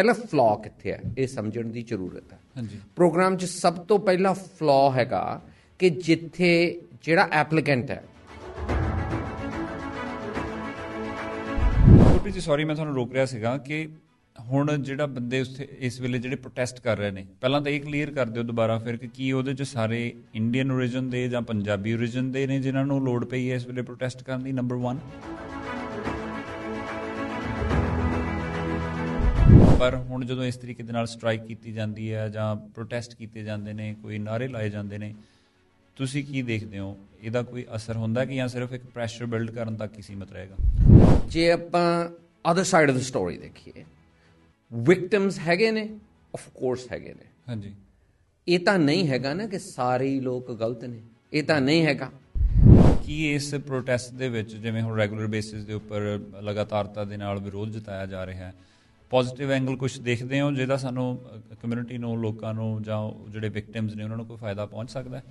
ਪਹਿਲਾਂ ਫਲॉ ਕਿੱਥੇ ਹੈ? ਇਹ ਸਮਝਣ ਦੀ ਜ਼ਰੂਰਤ ਹੈ। ਹਾਂਜੀ। ਪ੍ਰੋਗਰਾਮ 'ਚ ਸਭ ਤੋਂ ਪਹਿਲਾ ਫਲॉ ਹੈਗਾ ਕਿ ਜਿੱਥੇ ਜਿਹੜਾ ਐਪਲੀਕੈਂਟ ਹੈ। ਗੁਰਪ੍ਰੀਤ ਜੀ ਸੌਰੀ ਮੈਂ ਤੁਹਾਨੂੰ ਰੋਕ ਰਿਹਾ ਸੀਗਾ ਕਿ ਹੁਣ ਜਿਹੜਾ ਬੰਦੇ ਉੱਥੇ ਇਸ ਵੇਲੇ ਜਿਹੜੇ ਪ੍ਰੋਟੈਸਟ ਕਰ ਰਹੇ ਨੇ ਪਹਿਲਾਂ ਤਾਂ ਇਹ ਕਲੀਅਰ ਕਰ ਦਿਓ ਦੁਬਾਰਾ ਫਿਰ ਕਿ ਕੀ ਉਹਦੇ ਚ ਸਾਰੇ ਇੰਡੀਅਨ origin ਦੇ ਜਾਂ ਪੰਜਾਬੀ origin ਦੇ ਨੇ ਜਿਨ੍ਹਾਂ ਨੂੰ ਲੋੜ ਪਈ ਹੈ ਇਸ ਵੇਲੇ ਪ੍ਰੋਟੈਸਟ ਕਰਨ ਦੀ ਨੰਬਰ 1 ਪਰ ਹੁਣ ਜਦੋਂ ਇਸ ਤਰੀਕੇ ਦੇ ਨਾਲ ਸਟ੍ਰਾਈਕ ਕੀਤੀ ਜਾਂਦੀ ਹੈ ਜਾਂ ਪ੍ਰੋਟੈਸਟ ਕੀਤੇ ਜਾਂਦੇ ਨੇ ਕੋਈ ਨਾਰੇ ਲਾਏ ਜਾਂਦੇ ਨੇ ਤੁਸੀਂ ਕੀ ਦੇਖਦੇ ਹੋ? ਇਹਦਾ ਕੋਈ ਅਸਰ ਹੁੰਦਾ ਕਿ ਜਾਂ ਸਿਰਫ ਇੱਕ ਪ੍ਰੈਸ਼ਰ ਬਿਲਡ ਕਰਨ ਤੱਕ ਹੀ ਸੀਮਤ ਰਹੇਗਾ? ਜੇ ਆਪਾਂ other side of the story ਦੇਖੀਏ ਵਿਕਟਿਮਸ ਹੈਗੇ ਨੇ ਆਫ ਕੋਰਸ ਹੈਗੇ ਨੇ। ਹਾਂਜੀ। ਇਹ ਤਾਂ ਨਹੀਂ ਹੈਗਾ ਨਾ ਕਿ ਸਾਰੇ ਲੋਕ ਗਲਤ ਨੇ। ਇਹ ਤਾਂ ਨਹੀਂ ਹੈਗਾ। ਕੀ ਇਸ ਪ੍ਰੋਟੈਸਟ ਦੇ ਵਿੱਚ ਜਿਵੇਂ ਹੁਣ ਰੈਗੂਲਰ ਬੇਸਿਸ ਦੇ ਉੱਪਰ ਲਗਾਤਾਰਤਾ ਦੇ ਨਾਲ ਵਿਰੋਧ ਜਤਾਇਆ ਜਾ ਰਿਹਾ ਹੈ ਪੋਜ਼ਿਟਿਵ ਐਂਗਲ ਕੁਝ ਦੇਖਦੇ ਹੋ, ਜਿਹਦਾ ਸਾਨੂੰ ਕਮਿਊਨਿਟੀ ਨੂੰ, ਲੋਕਾਂ ਨੂੰ ਜਾਂ ਜਿਹੜੇ ਵਿਕਟਿਮਸ ਨੇ, ਉਹਨਾਂ ਨੂੰ ਕੋਈ ਫਾਇਦਾ ਪਹੁੰਚ ਸਕਦਾ ਹੈ?